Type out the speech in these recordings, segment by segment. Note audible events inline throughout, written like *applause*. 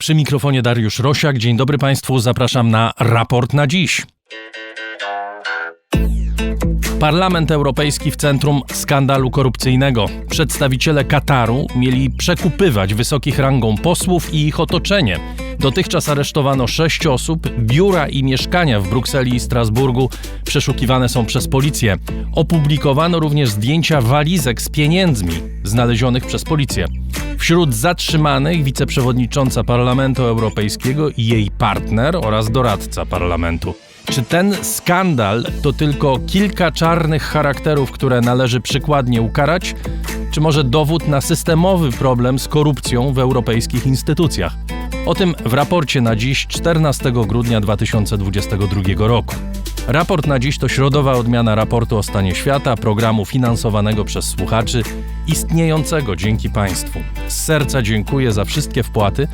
Przy mikrofonie Dariusz Rosiak. Dzień dobry Państwu, zapraszam na raport na dziś. Parlament Europejski w centrum skandalu korupcyjnego. Przedstawiciele Kataru mieli przekupywać wysokich rangą posłów i ich otoczenie. Dotychczas aresztowano sześć osób, biura i mieszkania w Brukseli i Strasburgu przeszukiwane są przez policję. Opublikowano również zdjęcia walizek z pieniędzmi znalezionych przez policję. Wśród zatrzymanych wiceprzewodnicząca Parlamentu Europejskiego i jej partner oraz doradca parlamentu. Czy ten skandal to tylko kilka czarnych charakterów, które należy przykładnie ukarać, czy może dowód na systemowy problem z korupcją w europejskich instytucjach? O tym w raporcie na dziś 14 grudnia 2022 roku. Raport na dziś to środowa odmiana raportu o stanie świata, programu finansowanego przez słuchaczy, istniejącego dzięki Państwu. Z serca dziękuję za wszystkie wpłaty,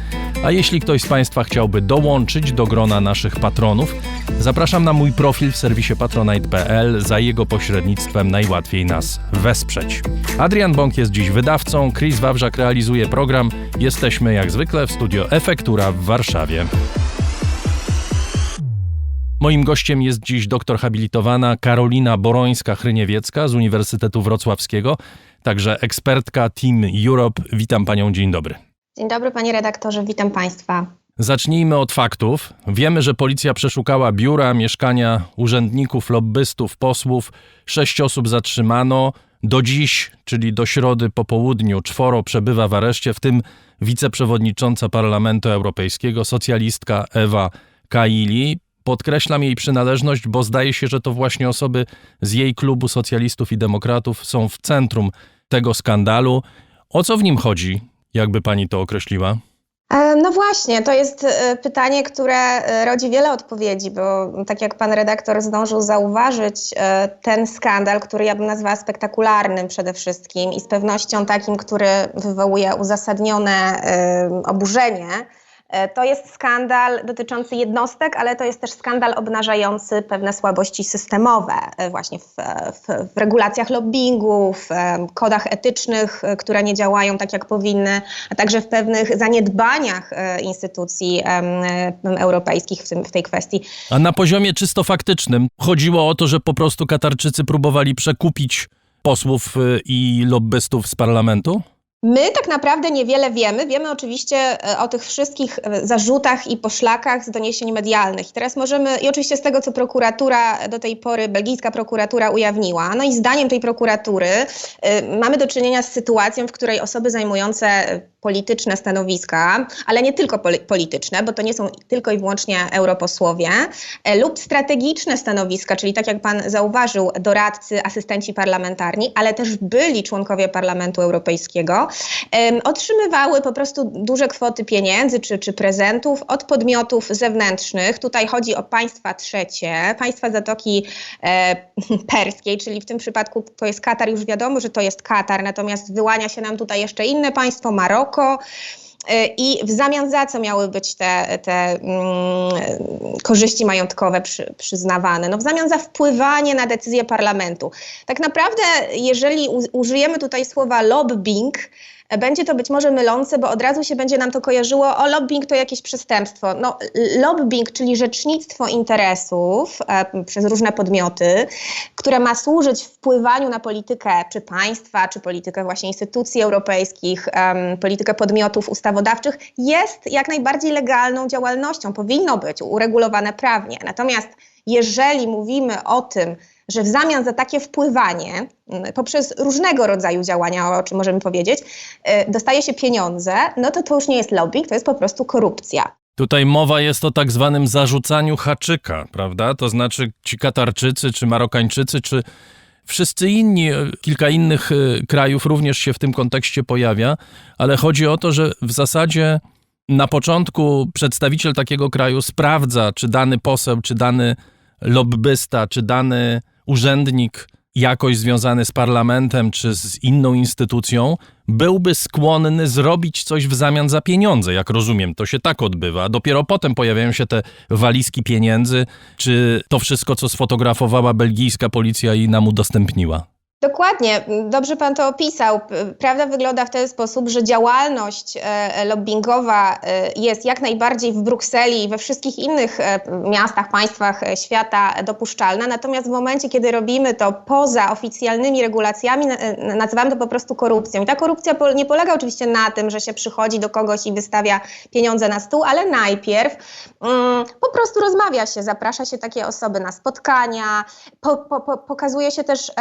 a jeśli ktoś z Państwa chciałby dołączyć do grona naszych patronów, zapraszam na mój profil w serwisie patronite.pl. Za jego pośrednictwem najłatwiej nas wesprzeć. Adrian Bąk jest dziś wydawcą, Chris Wawrzak realizuje program. Jesteśmy jak zwykle w studio Efektura w Warszawie. Moim gościem jest dziś doktor habilitowana Karolina Borońska-Chryniewiecka z Uniwersytetu Wrocławskiego, także ekspertka Team Europe. Witam panią, dzień dobry. Dzień dobry, panie redaktorze, witam państwa. Zacznijmy od faktów. Wiemy, że policja przeszukała biura, mieszkania urzędników, lobbystów, posłów. Sześć osób zatrzymano. Do dziś, czyli do środy po południu, czworo przebywa w areszcie, w tym wiceprzewodnicząca Parlamentu Europejskiego, socjalistka Ewa Kaili. Podkreślam jej przynależność, bo zdaje się, że to właśnie osoby z jej klubu socjalistów i demokratów są w centrum tego skandalu. O co w nim chodzi, jakby pani to określiła? E, No właśnie, to jest e, pytanie, które e, rodzi wiele odpowiedzi, bo tak jak pan redaktor zdążył zauważyć, ten skandal, który ja bym nazwała spektakularnym przede wszystkim i z pewnością takim, który wywołuje uzasadnione oburzenie, to jest skandal dotyczący jednostek, ale to jest też skandal obnażający pewne słabości systemowe e, właśnie w, w, w regulacjach lobbingu, w e, kodach etycznych, e, które nie działają tak, jak powinny, a także w pewnych zaniedbaniach e, instytucji e, europejskich w, tym, w tej kwestii. A na poziomie czysto faktycznym chodziło o to, że po prostu Katarczycy próbowali przekupić posłów i lobbystów z parlamentu? My tak naprawdę niewiele wiemy. Wiemy oczywiście e, o tych wszystkich e, zarzutach i poszlakach z doniesień medialnych. Teraz możemy, i oczywiście z tego, co prokuratura do tej pory, belgijska prokuratura ujawniła. No i zdaniem tej prokuratury y, mamy do czynienia z sytuacją, w której osoby zajmujące e, polityczne stanowiska, ale nie tylko poli- polityczne, bo to nie są tylko i wyłącznie europosłowie, e, lub strategiczne stanowiska, czyli tak jak pan zauważył, doradcy, asystenci parlamentarni, ale też byli członkowie Parlamentu Europejskiego, otrzymywały po prostu duże kwoty pieniędzy czy, czy prezentów od podmiotów zewnętrznych. Tutaj chodzi o państwa trzecie, państwa Zatoki e, *laughs* Perskiej, czyli w tym przypadku to jest Katar, już wiadomo, że to jest Katar, natomiast wyłania się nam tutaj jeszcze inne państwo, Maroko. E, I w zamian za co miały być te, te mm, korzyści majątkowe przy, przyznawane? No w zamian za wpływanie na decyzje parlamentu. Tak naprawdę, jeżeli użyjemy tutaj słowa lobbying, będzie to być może mylące, bo od razu się będzie nam to kojarzyło, o lobbying to jakieś przestępstwo. No, lobbying, czyli rzecznictwo interesów e, przez różne podmioty, które ma służyć wpływaniu na politykę czy państwa, czy politykę właśnie instytucji europejskich, em, politykę podmiotów ustawodawczych, jest jak najbardziej legalną działalnością, powinno być uregulowane prawnie. Natomiast jeżeli mówimy o tym, że w zamian za takie wpływanie mm, poprzez różnego rodzaju działania, o czym możemy powiedzieć, y, dostaje się pieniądze, no to to już nie jest lobbying, to jest po prostu korupcja. Tutaj mowa jest o tak zwanym zarzucaniu haczyka, prawda? To znaczy ci Katarczycy, czy Marokańczycy, czy wszyscy inni, e, kilka innych e, krajów również się w tym kontekście pojawia, ale chodzi o to, że w zasadzie na początku przedstawiciel takiego kraju sprawdza, czy dany poseł, czy dany lobbysta, czy dany urzędnik jakoś związany z parlamentem czy z inną instytucją byłby skłonny zrobić coś w zamian za pieniądze, jak rozumiem. To się tak odbywa. Dopiero potem pojawiają się te walizki pieniędzy, czy to wszystko, co sfotografowała belgijska policja i nam udostępniła. Dokładnie, dobrze pan to opisał. Prawda wygląda w ten sposób, że działalność e, lobbyingowa e, jest jak najbardziej w Brukseli i we wszystkich innych e, miastach, państwach świata dopuszczalna. Natomiast w momencie, kiedy robimy to poza oficjalnymi regulacjami, na- nazywamy to po prostu korupcją. I ta korupcja nie polega oczywiście na tym, że się przychodzi do kogoś i wystawia pieniądze na stół, ale najpierw mm, po prostu rozmawia się, zaprasza się takie osoby na spotkania, po, po, po, pokazuje się też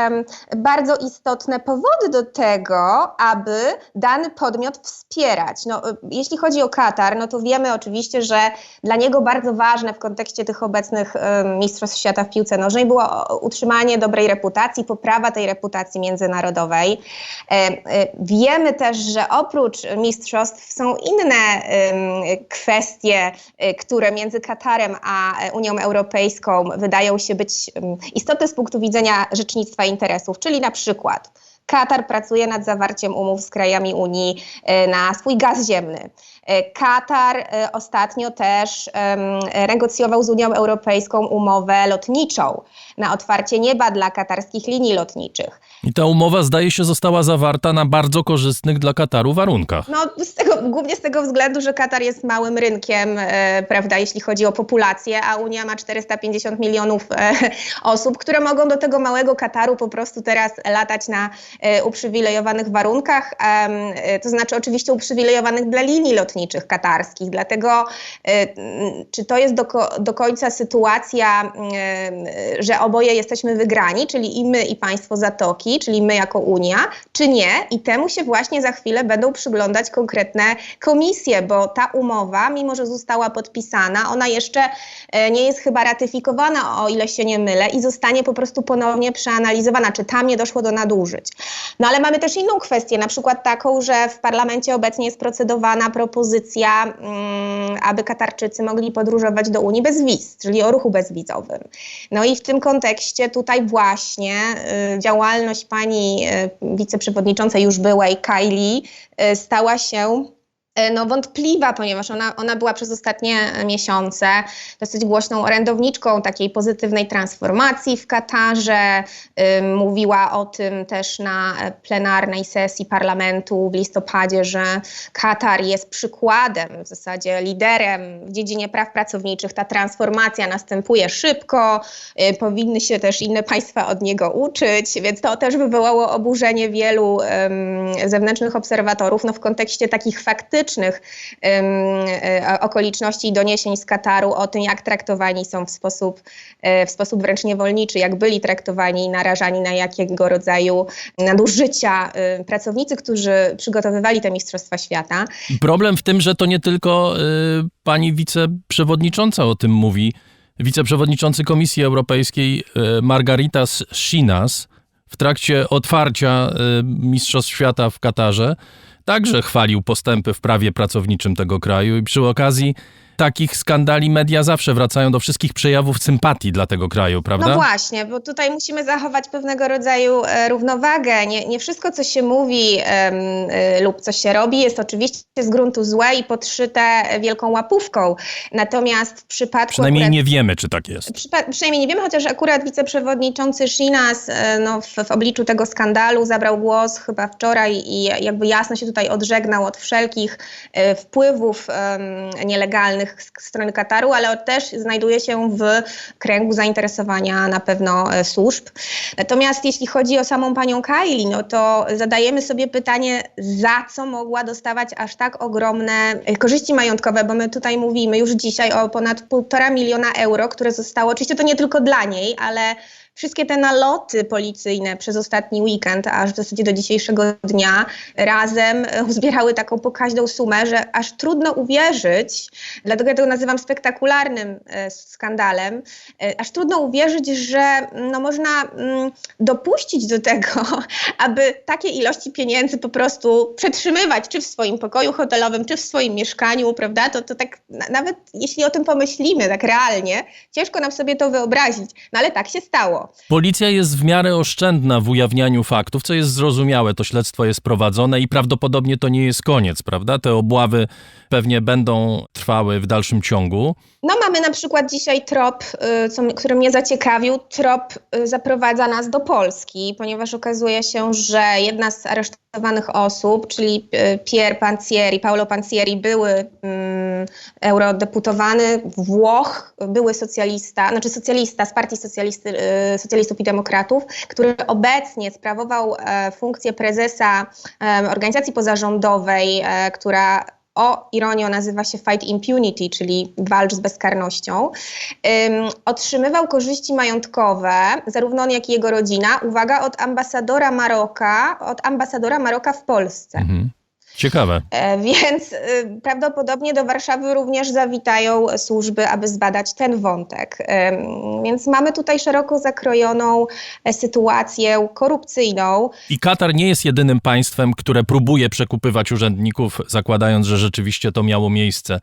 bardzo istotne powody do tego, aby dany podmiot wspierać. No, y, jeśli chodzi o Katar, no to wiemy oczywiście, że dla niego bardzo ważne w kontekście tych obecnych em, Mistrzostw Świata w piłce nożnej było utrzymanie dobrej reputacji, poprawa tej reputacji międzynarodowej. E, e, Wiemy też, że oprócz mistrzostw są inne kwestie, e, które między Katarem a e, Unią Europejską wydają się być istotne z punktu widzenia rzecznictwa interesów, czyli na przykład Katar pracuje nad zawarciem umów z krajami Unii e, na swój gaz ziemny. E, Katar e, ostatnio też negocjował z Unią Europejską umowę lotniczą na otwarcie nieba dla katarskich linii lotniczych. I ta umowa, zdaje się, została zawarta na bardzo korzystnych dla Kataru warunkach. No, z tego, głównie z tego względu, że Katar jest małym rynkiem, e, prawda, jeśli chodzi o populację, a Unia ma 450 milionów e, osób, które mogą do tego małego Kataru po prostu teraz latać na e, uprzywilejowanych warunkach, e, to znaczy oczywiście uprzywilejowanych dla linii lotniczych katarskich. Dlatego, e, czy to jest do, do końca sytuacja, e, że oboje jesteśmy wygrani, czyli i my, i państwo Zatoki, czyli my jako Unia, czy nie? I temu się właśnie za chwilę będą przyglądać konkretne komisje, bo ta umowa, mimo że została podpisana, ona jeszcze e, nie jest chyba ratyfikowana, o ile się nie mylę, i zostanie po prostu ponownie przeanalizowana, czy tam nie doszło do nadużyć. No ale mamy też inną kwestię, na przykład taką, że w parlamencie obecnie jest procedowana propozycja, mm, aby Katarczycy mogli podróżować do Unii bez wiz, czyli o ruchu bezwizowym. No i w tym kontekście tutaj właśnie y, działalność pani y, wiceprzewodniczącej już byłej Kylie y, stała się no, wątpliwa, ponieważ ona, ona była przez ostatnie miesiące dosyć głośną orędowniczką takiej pozytywnej transformacji w Katarze. Mówiła o tym też na e, plenarnej sesji parlamentu w listopadzie, że Katar jest przykładem, w zasadzie liderem w dziedzinie praw pracowniczych. Ta transformacja następuje szybko, y, powinny się też inne państwa od niego uczyć, więc to też wywołało oburzenie wielu em, zewnętrznych obserwatorów no, w kontekście takich faktycznych e, okoliczności i doniesień z Kataru o tym, jak traktowani są w sposób, e, w sposób wręcz niewolniczy, jak byli traktowani i narażani na jakiego rodzaju nadużycia e, pracownicy, którzy przygotowywali te Mistrzostwa Świata. Problem w tym, że to nie tylko y, pani wiceprzewodnicząca o tym mówi. Wiceprzewodniczący Komisji Europejskiej Margaritas Shinas w trakcie otwarcia Mistrzostw Świata w Katarze także chwalił postępy w prawie pracowniczym tego kraju i przy okazji takich skandali media zawsze wracają do wszystkich przejawów sympatii dla tego kraju, prawda? No właśnie, bo tutaj musimy zachować pewnego rodzaju e, równowagę. Nie, nie wszystko, co się mówi e, lub co się robi, jest oczywiście z gruntu złe i podszyte wielką łapówką. Natomiast w przypadku. Przynajmniej akurat- nie wiemy, czy tak jest. Przypa- przynajmniej nie wiemy, chociaż akurat wiceprzewodniczący Shinas e, no, w, w obliczu tego skandalu zabrał głos chyba wczoraj i jakby jasno się tutaj odżegnał od wszelkich wpływów nielegalnych z strony Kataru, ale też znajduje się w kręgu zainteresowania na pewno e, służb. Natomiast jeśli chodzi o samą panią Kylie, no to zadajemy sobie pytanie, za co mogła dostawać aż tak ogromne e, korzyści majątkowe, bo my tutaj mówimy już dzisiaj o ponad półtora miliona euro, które zostało, oczywiście to nie tylko dla niej, ale wszystkie te naloty policyjne przez ostatni weekend, aż w zasadzie do dzisiejszego dnia, razem e, uzbierały taką pokaźną sumę, że aż trudno uwierzyć, dlatego ja to nazywam spektakularnym e, skandalem, e, aż trudno uwierzyć, że mm, no, można mm, dopuścić do tego, *laughs* aby takie ilości pieniędzy po prostu przetrzymywać, czy w swoim pokoju hotelowym, czy w swoim mieszkaniu, prawda? To, to tak na, nawet jeśli o tym pomyślimy tak realnie, ciężko nam sobie to wyobrazić, no ale tak się stało. Policja jest w miarę oszczędna w ujawnianiu faktów, co jest zrozumiałe. To śledztwo jest prowadzone i prawdopodobnie to nie jest koniec, prawda? Te obławy pewnie będą trwały w dalszym ciągu. No mamy na przykład dzisiaj trop, y, który mnie zaciekawił. Trop y, zaprowadza nas do Polski, ponieważ okazuje się, że jedna z aresztowanych osób, czyli y, Pier Panzieri, Paolo Panzieri, były mm, eurodeputowany Włoch, były socjalista, znaczy socjalista z partii socjalisty, y, socjalistów i demokratów, który obecnie sprawował e, funkcję prezesa e, organizacji pozarządowej, e, która o ironio nazywa się Fight Impunity, czyli walcz z bezkarnością, ym, otrzymywał korzyści majątkowe, zarówno on, jak i jego rodzina, uwaga, od ambasadora Maroka, od ambasadora Maroka w Polsce. Mhm. Ciekawe. E, więc y, prawdopodobnie do Warszawy również zawitają służby, aby zbadać ten wątek. Ym, więc mamy tutaj szeroko zakrojoną e, sytuację korupcyjną. I Katar nie jest jedynym państwem, które próbuje przekupywać urzędników, zakładając, że rzeczywiście to miało miejsce.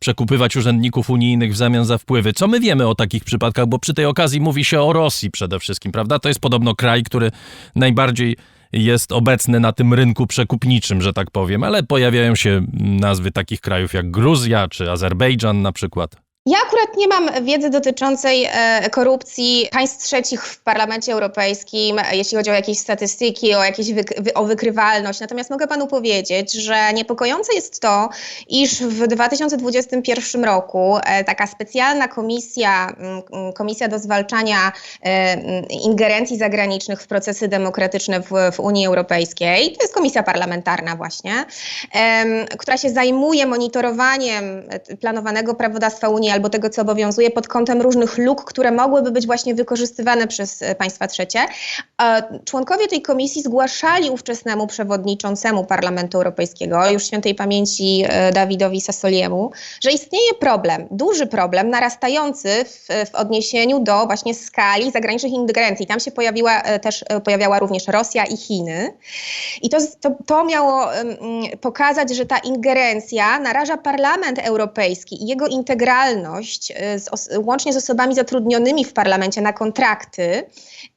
Przekupywać urzędników unijnych w zamian za wpływy. Co my wiemy o takich przypadkach? Bo przy tej okazji mówi się o Rosji przede wszystkim, prawda? To jest podobno kraj, który najbardziej jest obecny na tym rynku przekupniczym, że tak powiem, ale pojawiają się nazwy takich krajów jak Gruzja czy Azerbejdżan na przykład. Ja akurat nie mam wiedzy dotyczącej e, korupcji państw trzecich w Parlamencie Europejskim, jeśli chodzi o jakieś statystyki, o jakieś wy- o wykrywalność. Natomiast mogę panu powiedzieć, że niepokojące jest to, iż w 2021 roku e, taka specjalna komisja, komisja do zwalczania e, ingerencji zagranicznych w procesy demokratyczne w, w Unii Europejskiej, to jest komisja parlamentarna właśnie, która się zajmuje monitorowaniem planowanego prawodawstwa Unii albo tego, co obowiązuje pod kątem różnych luk, które mogłyby być właśnie wykorzystywane przez e, państwa trzecie. E, Członkowie tej komisji zgłaszali ówczesnemu przewodniczącemu Parlamentu Europejskiego, już świętej pamięci e, Dawidowi Sassoliemu, że istnieje problem, duży problem, narastający w, w odniesieniu do właśnie skali zagranicznych ingerencji. Tam się pojawiła też pojawiała również Rosja i Chiny. I to, to, to miało pokazać, że ta ingerencja naraża Parlament Europejski i jego integralność, y, z łącznie z osobami zatrudnionymi w parlamencie na kontrakty,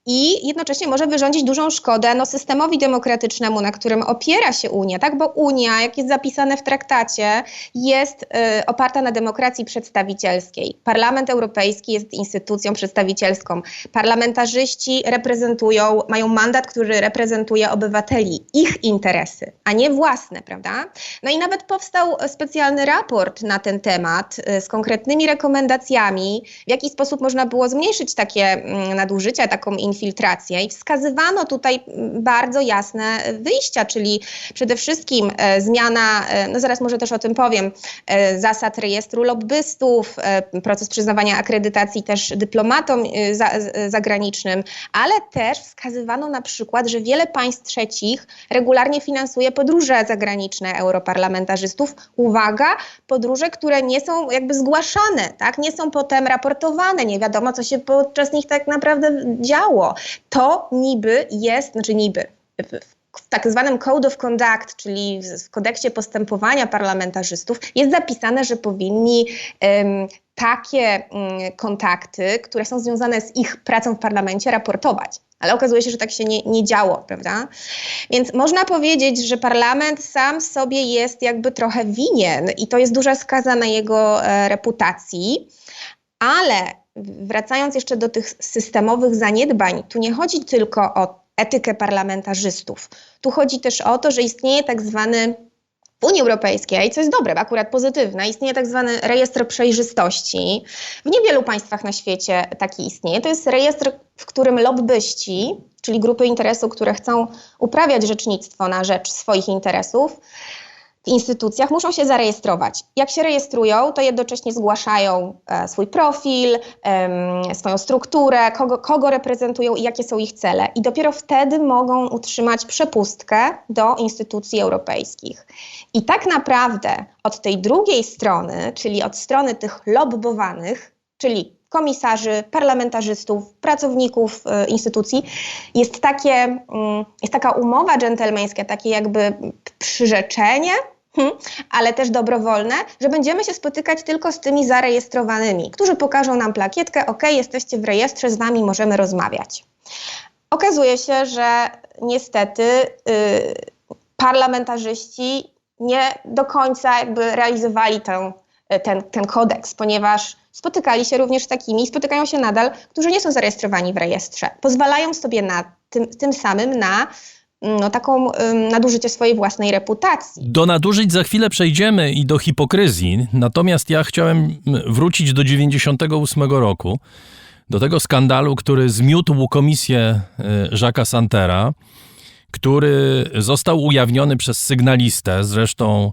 i jednocześnie może wyrządzić dużą szkodę no, systemowi demokratycznemu, na którym opiera się Unia, tak? Bo Unia, jak jest zapisane w traktacie, jest y, oparta na demokracji przedstawicielskiej. Parlament Europejski jest instytucją przedstawicielską. Parlamentarzyści reprezentują, mają mandat, który reprezentuje obywateli, ich interesy, a nie własne, prawda? No i nawet powstał specjalny raport na ten temat y, z konkretnymi rekomendacjami, w jaki sposób można było zmniejszyć takie mm, nadużycia, taką infiltrację i wskazywano tutaj mm, bardzo jasne wyjścia, czyli przede wszystkim e, zmiana, e, no zaraz może też o tym powiem, e, zasad rejestru lobbystów, proces przyznawania akredytacji też dyplomatom zagranicznym, ale też wskazywano na przykład, że wiele państw trzecich regularnie finansuje podróże zagraniczne europarlamentarzystów. Uwaga, podróże, które nie są jakby zgłaszane, tak? nie są potem raportowane, nie wiadomo, co się podczas nich tak naprawdę działo. To niby jest, znaczy niby, w- tak zwanym Code of Conduct, czyli w kodeksie postępowania parlamentarzystów, jest zapisane, że powinni em, takie mm, kontakty, które są związane z ich pracą w parlamencie, raportować. Ale okazuje się, że tak się nie, nie działo, prawda? Więc można powiedzieć, że parlament sam sobie jest jakby trochę winien i to jest duża skaza na jego e, reputacji. Ale wracając jeszcze do tych systemowych zaniedbań, tu nie chodzi tylko o etykę parlamentarzystów. Tu chodzi też o to, że istnieje tak zwany w Unii Europejskiej, co jest dobre, akurat pozytywne, istnieje tak zwany rejestr przejrzystości. W niewielu państwach na świecie taki istnieje. To jest rejestr, w którym lobbyści, czyli grupy interesu, które chcą uprawiać rzecznictwo na rzecz swoich interesów, w instytucjach muszą się zarejestrować. Jak się rejestrują, to jednocześnie zgłaszają e, swój profil, swoją strukturę, kogo, kogo reprezentują i jakie są ich cele. I dopiero wtedy mogą utrzymać przepustkę do instytucji europejskich. I tak naprawdę od tej drugiej strony, czyli od strony tych lobbowanych, czyli komisarzy, parlamentarzystów, pracowników e, instytucji, jest, takie, mm, jest taka umowa dżentelmeńska, takie jakby przyrzeczenie, Hmm, ale też dobrowolne, że będziemy się spotykać tylko z tymi zarejestrowanymi, którzy pokażą nam plakietkę, ok, jesteście w rejestrze, z wami możemy rozmawiać. Okazuje się, że niestety yy, parlamentarzyści nie do końca jakby realizowali tę, ten, ten kodeks, ponieważ spotykali się również z takimi, spotykają się nadal, którzy nie są zarejestrowani w rejestrze. Pozwalają sobie na tym, tym samym na no, taką nadużycie swojej własnej reputacji. Do nadużyć za chwilę przejdziemy i do hipokryzji, natomiast ja chciałem wrócić do 98 roku, do tego skandalu, który zmiótł komisję Jacques'a Santera, który został ujawniony przez sygnalistę, zresztą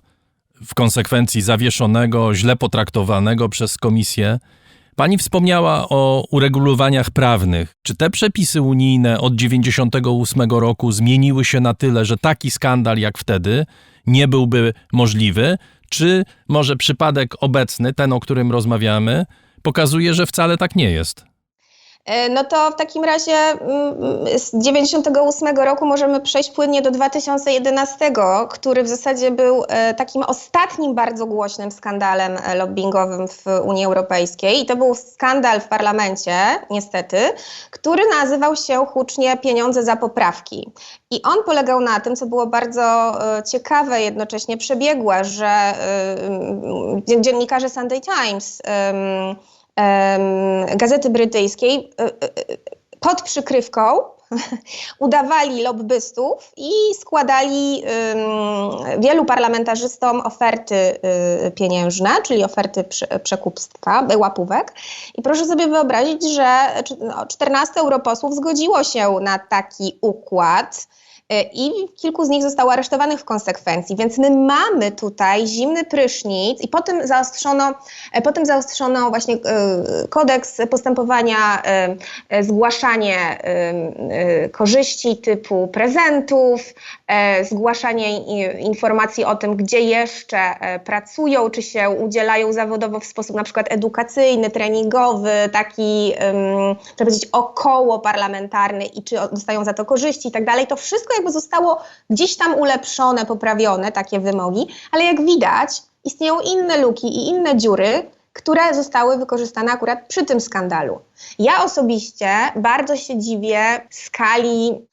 w konsekwencji zawieszonego, źle potraktowanego przez komisję. Pani wspomniała o uregulowaniach prawnych. Czy te przepisy unijne od 98 roku zmieniły się na tyle, że taki skandal jak wtedy nie byłby możliwy? Czy może przypadek obecny, ten o którym rozmawiamy, pokazuje, że wcale tak nie jest? No to w takim razie z 98 roku możemy przejść płynnie do 2011, który w zasadzie był takim ostatnim bardzo głośnym skandalem lobbyingowym w Unii Europejskiej. I to był skandal w parlamencie, niestety, który nazywał się hucznie Pieniądze za poprawki. I on polegał na tym, co było bardzo ciekawe, jednocześnie przebiegłe, że dziennikarze Sunday Times gazety brytyjskiej pod przykrywką *laughs* udawali lobbystów i składali wielu parlamentarzystom oferty pieniężne, czyli oferty przekupstwa, łapówek. I proszę sobie wyobrazić, że 14 europosłów zgodziło się na taki układ i kilku z nich zostało aresztowanych w konsekwencji. Więc my mamy tutaj zimny prysznic i potem zaostrzono, potem zaostrzono właśnie kodeks postępowania, zgłaszanie korzyści typu prezentów, zgłaszanie informacji o tym, gdzie jeszcze pracują, czy się udzielają zawodowo w sposób na przykład edukacyjny, treningowy, taki, trzeba powiedzieć, około parlamentarny i czy dostają za to korzyści i tak dalej. To wszystko jakby zostało gdzieś tam ulepszone, poprawione, takie wymogi, ale jak widać, istnieją inne luki i inne dziury, które zostały wykorzystane akurat przy tym skandalu. Ja osobiście bardzo się dziwię skali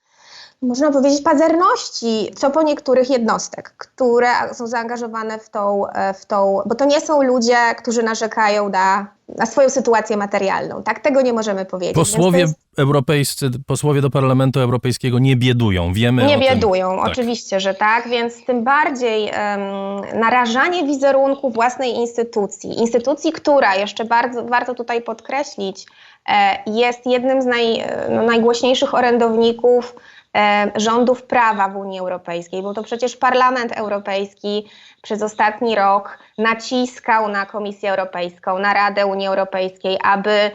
można powiedzieć, pazerności co po niektórych jednostek, które są zaangażowane w tą, w tą bo to nie są ludzie, którzy narzekają na, na swoją sytuację materialną. Tak, tego nie możemy powiedzieć. Posłowie jest... europejscy, posłowie do Parlamentu Europejskiego nie biedują, wiemy Nie biedują, tym. oczywiście, że tak, więc tym bardziej um, narażanie wizerunku własnej instytucji, instytucji, która, jeszcze bardzo warto tutaj podkreślić, e, jest jednym z naj, no, najgłośniejszych orędowników rządów prawa w Unii Europejskiej, bo to przecież Parlament Europejski przez ostatni rok naciskał na Komisję Europejską, na Radę Unii Europejskiej, aby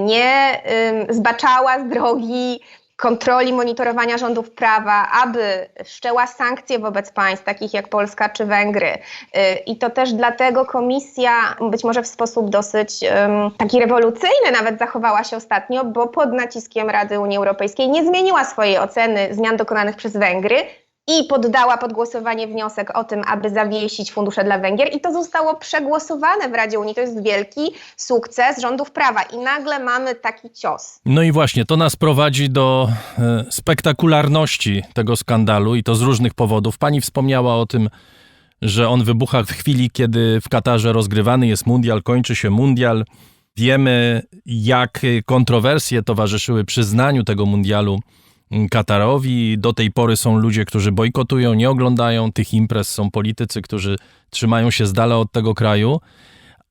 nie zbaczała z drogi kontroli monitorowania rządów prawa, aby wszczęła sankcje wobec państw takich jak Polska czy Węgry. I to też dlatego komisja być może w sposób dosyć um, taki rewolucyjny nawet zachowała się ostatnio, bo pod naciskiem Rady Unii Europejskiej nie zmieniła swojej oceny zmian dokonanych przez Węgry, i poddała pod głosowanie wniosek o tym, aby zawiesić fundusze dla Węgier i to zostało przegłosowane w Radzie Unii. To jest wielki sukces rządów prawa i nagle mamy taki cios. No i właśnie, to nas prowadzi do e, spektakularności tego skandalu i to z różnych powodów. Pani wspomniała o tym, że on wybucha w chwili, kiedy w Katarze rozgrywany jest mundial, kończy się mundial. Wiemy, jak kontrowersje towarzyszyły przyznaniu tego mundialu Katarowi. Do tej pory są ludzie, którzy bojkotują, nie oglądają tych imprez, są politycy, którzy trzymają się z dala od tego kraju,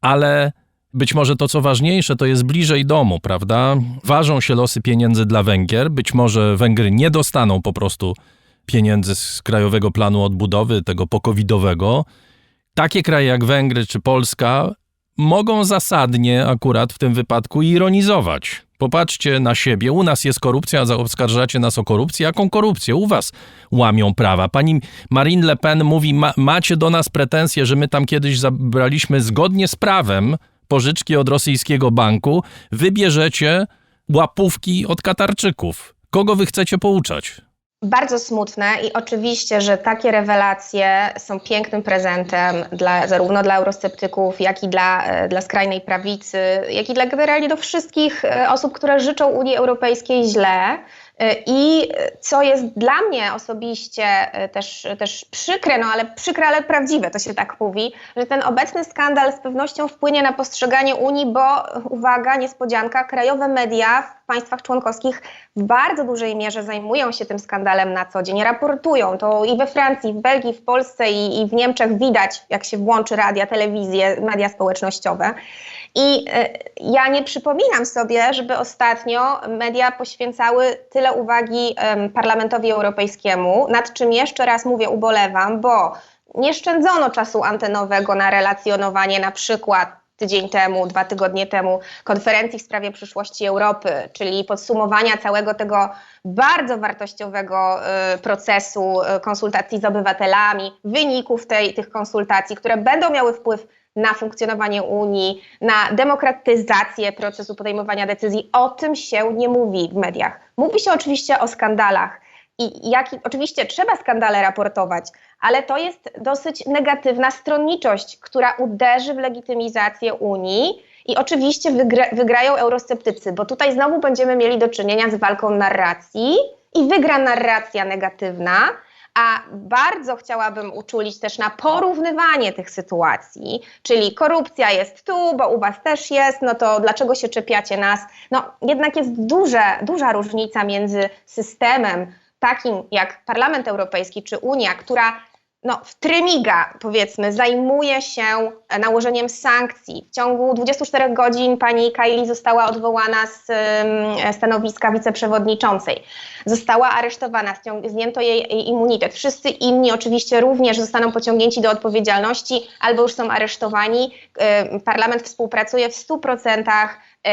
ale być może to, co ważniejsze, to jest bliżej domu, prawda? Ważą się losy pieniędzy dla Węgier. Być może Węgry nie dostaną po prostu pieniędzy z Krajowego Planu Odbudowy, tego pokowidowego. Takie kraje jak Węgry czy Polska mogą zasadnie akurat w tym wypadku ironizować. Popatrzcie na siebie. U nas jest korupcja, a oskarżacie nas o korupcję. Jaką korupcję? U was łamią prawa. Pani Marine Le Pen mówi, ma, macie do nas pretensje, że my tam kiedyś zabraliśmy zgodnie z prawem pożyczki od rosyjskiego banku. Wybierzecie łapówki od Katarczyków. Kogo wy chcecie pouczać? Bardzo smutne i oczywiście, że takie rewelacje są pięknym prezentem dla, zarówno dla eurosceptyków, jak i dla, e, dla skrajnej prawicy, jak i dla generalnie do wszystkich e, osób, które życzą Unii Europejskiej źle. E, I co jest dla mnie osobiście e, też, też przykre, no ale przykre, ale prawdziwe, to się tak mówi, że ten obecny skandal z pewnością wpłynie na postrzeganie Unii, bo uwaga, niespodzianka, krajowe media w państwach członkowskich w bardzo dużej mierze zajmują się tym skandalem na co dzień, raportują to i we Francji, w Belgii, w Polsce i, i w Niemczech widać, jak się włączy radia, telewizję, media społecznościowe. I y, ja nie przypominam sobie, żeby ostatnio media poświęcały tyle uwagi Parlamentowi Europejskiemu, nad czym jeszcze raz mówię, ubolewam, bo nie szczędzono czasu antenowego na relacjonowanie na przykład tydzień temu, dwa tygodnie temu konferencji w sprawie przyszłości Europy, czyli podsumowania całego tego bardzo wartościowego y, procesu y, konsultacji z obywatelami, wyników tej, tych konsultacji, które będą miały wpływ na funkcjonowanie Unii, na demokratyzację procesu podejmowania decyzji. O tym się nie mówi w mediach. Mówi się oczywiście o skandalach. I jak, oczywiście trzeba skandale raportować, ale to jest dosyć negatywna stronniczość, która uderzy w legitymizację Unii i oczywiście wygra, wygrają eurosceptycy, bo tutaj znowu będziemy mieli do czynienia z walką narracji i wygra narracja negatywna, a bardzo chciałabym uczulić też na porównywanie tych sytuacji, czyli korupcja jest tu, bo u was też jest, no to dlaczego się czepiacie nas? No jednak jest duże, duża różnica między systemem takim jak Parlament Europejski czy Unia, która no, w trymiga, powiedzmy, zajmuje się nałożeniem sankcji. W ciągu 24 godzin pani Kaili została odwołana z um, stanowiska wiceprzewodniczącej. Została aresztowana, zdjęto jej, jej immunitet. Wszyscy inni oczywiście również zostaną pociągnięci do odpowiedzialności albo już są aresztowani. Parlament współpracuje w 100%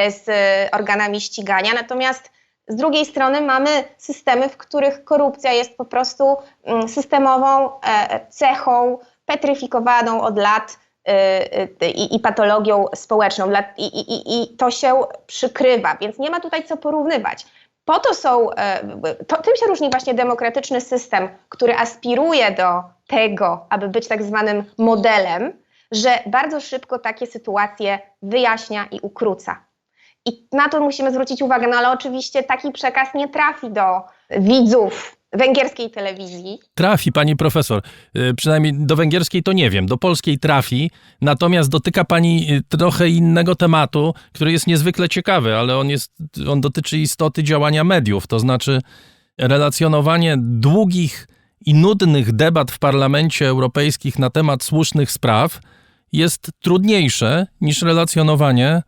z organami ścigania, natomiast z drugiej strony mamy systemy, w których korupcja jest po prostu mm, systemową e, cechą petryfikowaną od lat e, e, i, patologią społeczną. I, i, to się przykrywa, więc nie ma tutaj co porównywać. Po to są, to, tym się różni właśnie demokratyczny system, który aspiruje do tego, aby być tak zwanym modelem, że bardzo szybko takie sytuacje wyjaśnia i ukróca. I na to musimy zwrócić uwagę. No ale oczywiście taki przekaz nie trafi do widzów węgierskiej telewizji. Trafi, pani profesor. Y, przynajmniej do węgierskiej to nie wiem, do polskiej trafi. Natomiast dotyka pani y, trochę innego tematu, który jest niezwykle ciekawy, ale on, jest, on dotyczy istoty działania mediów, to znaczy relacjonowanie długich i nudnych debat w parlamencie europejskich na temat słusznych spraw jest trudniejsze niż relacjonowanie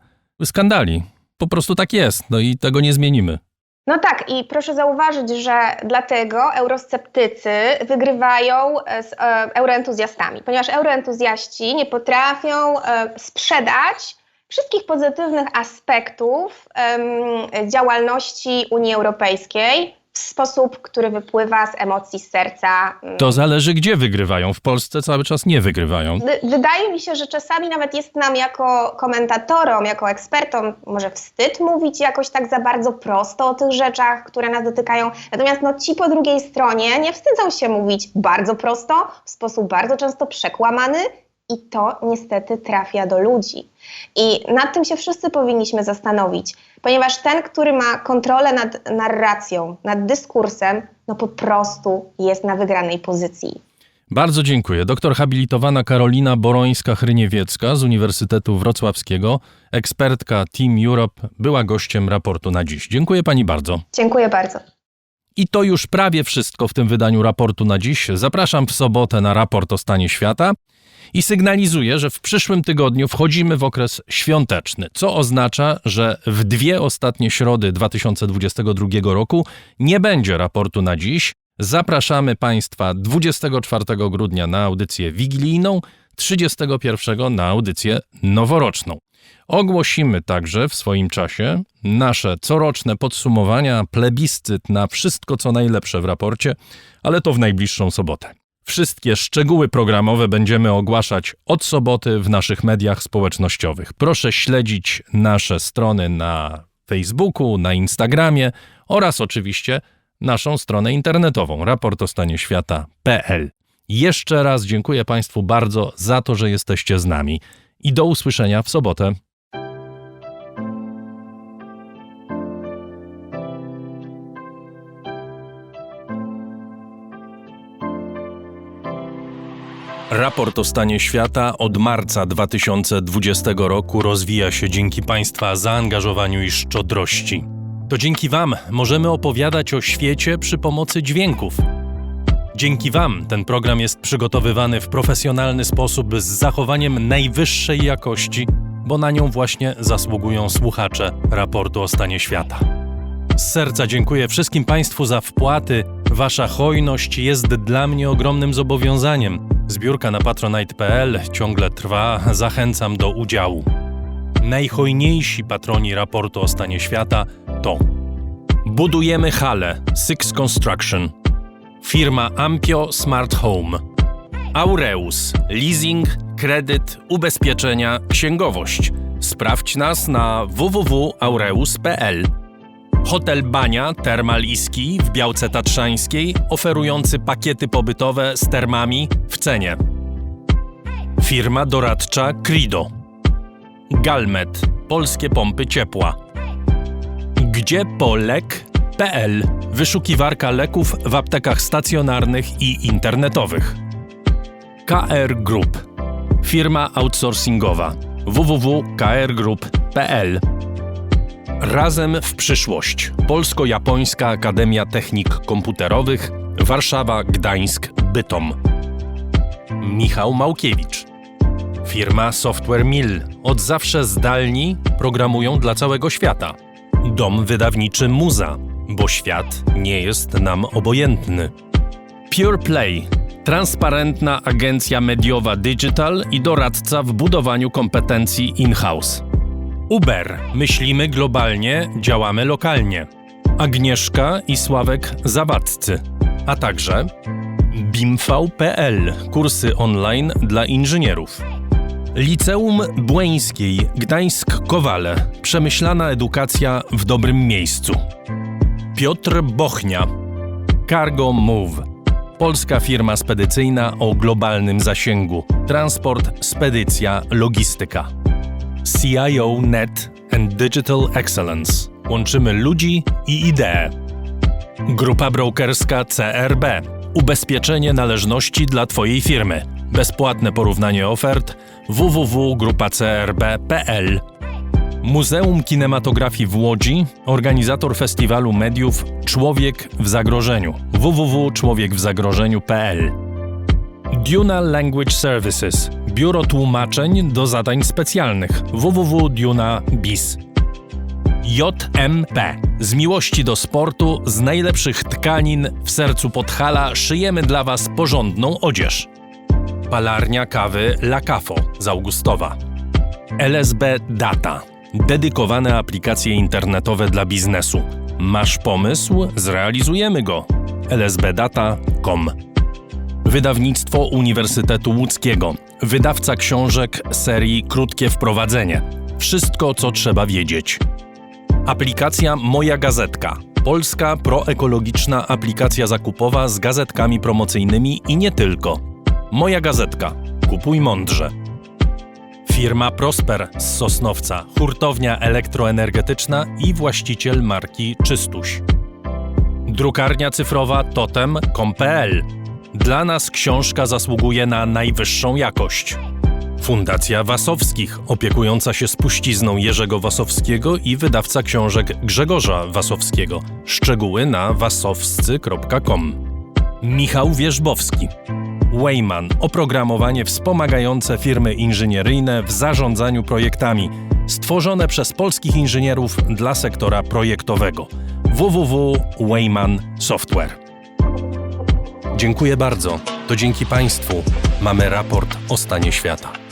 skandali po prostu tak jest, no i tego nie zmienimy. No tak, i proszę zauważyć, że dlatego eurosceptycy wygrywają z e, euroentuzjastami, ponieważ euroentuzjaści nie potrafią e, sprzedać wszystkich pozytywnych aspektów działalności Unii Europejskiej w sposób, który wypływa z emocji z serca. Mm. To zależy, gdzie wygrywają. W Polsce cały czas nie wygrywają. Wydaje mi się, że czasami nawet jest nam jako komentatorom, jako ekspertom może wstyd mówić jakoś tak za bardzo prosto o tych rzeczach, które nas dotykają. Natomiast no, ci po drugiej stronie nie wstydzą się mówić bardzo prosto, w sposób bardzo często przekłamany i to niestety trafia do ludzi. I nad tym się wszyscy powinniśmy zastanowić, ponieważ ten, który ma kontrolę nad narracją, nad dyskursem, no po prostu jest na wygranej pozycji. Bardzo dziękuję. Doktor habilitowana Karolina Borońska-Hryniewiecka z Uniwersytetu Wrocławskiego, ekspertka Team Europe, była gościem raportu na dziś. Dziękuję pani bardzo. Dziękuję bardzo. I to już prawie wszystko w tym wydaniu raportu na dziś. Zapraszam w sobotę na raport o stanie świata i sygnalizuje, że w przyszłym tygodniu wchodzimy w okres świąteczny, co oznacza, że w dwie ostatnie środy 2022 roku nie będzie raportu na dziś. Zapraszamy Państwa 24 grudnia na audycję wigilijną, 31 na audycję noworoczną. Ogłosimy także w swoim czasie nasze coroczne podsumowania, plebiscyt na wszystko co najlepsze w raporcie, ale to w najbliższą sobotę. Wszystkie szczegóły programowe będziemy ogłaszać od soboty w naszych mediach społecznościowych. Proszę śledzić nasze strony na Facebooku, na Instagramie oraz oczywiście naszą stronę internetową raportostanieświata.pl. Jeszcze raz dziękuję Państwu bardzo za to, że jesteście z nami i do usłyszenia w sobotę. Raport o stanie świata od marca 2020 roku rozwija się dzięki Państwa zaangażowaniu i szczodrości. To dzięki Wam możemy opowiadać o świecie przy pomocy dźwięków. Dzięki Wam ten program jest przygotowywany w profesjonalny sposób z zachowaniem najwyższej jakości, bo na nią właśnie zasługują słuchacze raportu o stanie świata. Z serca dziękuję wszystkim Państwu za wpłaty. Wasza hojność jest dla mnie ogromnym zobowiązaniem. Zbiórka na patronite.pl ciągle trwa, zachęcam do udziału. Najhojniejsi patroni raportu o stanie świata to Budujemy halę Six Construction, firma Ampio Smart Home, Aureus, leasing, kredyt, ubezpieczenia, księgowość. Sprawdź nas na www.aureus.pl. Hotel Bania Termal Iski w Białce Tatrzańskiej, oferujący pakiety pobytowe z termami w cenie. Firma doradcza Crido. Galmet Polskie Pompy Ciepła. Gdzie po lek.pl Wyszukiwarka leków w aptekach stacjonarnych i internetowych. KR Group Firma outsourcingowa www.krgroup.pl Razem w przyszłość. Polsko-Japońska Akademia Technik Komputerowych, Warszawa, Gdańsk, Bytom. Michał Małkiewicz. Firma Software Mill. Od zawsze zdalni programują dla całego świata. Dom wydawniczy Muza, bo świat nie jest nam obojętny. Pure Play. Transparentna agencja mediowa digital i doradca w budowaniu kompetencji in-house. Uber. Myślimy globalnie, działamy lokalnie. Agnieszka i Sławek Zawadzcy. A także BIMV.pl. Kursy online dla inżynierów. Liceum Błeńskiej Gdańsk-Kowale. Przemyślana edukacja w dobrym miejscu. Piotr Bochnia. Cargo Move. Polska firma spedycyjna o globalnym zasięgu. Transport, spedycja, logistyka. CIO Net and Digital Excellence. Łączymy ludzi i idee. Grupa brokerska CRB. Ubezpieczenie należności dla Twojej firmy. Bezpłatne porównanie ofert www.grupacrb.pl Muzeum Kinematografii w Łodzi, organizator festiwalu mediów Człowiek w zagrożeniu www.człowiekwzagrożeniu.pl Duna Language Services Biuro tłumaczeń do zadań specjalnych www.duna.biz JMP Z miłości do sportu, z najlepszych tkanin w sercu Podhala szyjemy dla Was porządną odzież. Palarnia kawy La Cafo z Augustowa. LSB Data. Dedykowane aplikacje internetowe dla biznesu. Masz pomysł? Zrealizujemy go. lsbdata.com Wydawnictwo Uniwersytetu Łódzkiego. Wydawca książek serii Krótkie Wprowadzenie. Wszystko, co trzeba wiedzieć. Aplikacja Moja Gazetka. Polska proekologiczna aplikacja zakupowa z gazetkami promocyjnymi i nie tylko. Moja Gazetka. Kupuj mądrze. Firma Prosper z Sosnowca, hurtownia elektroenergetyczna i właściciel marki Czystuś. Drukarnia cyfrowa totem.com.pl. Dla nas książka zasługuje na najwyższą jakość. Fundacja Wasowskich, opiekująca się spuścizną Jerzego Wasowskiego i wydawca książek Grzegorza Wasowskiego. Szczegóły na wasowscy.com. Michał Wierzbowski. Wayman oprogramowanie wspomagające firmy inżynieryjne w zarządzaniu projektami, stworzone przez polskich inżynierów dla sektora projektowego. www.wayman Software. Dziękuję bardzo. To dzięki Państwu mamy raport o stanie świata.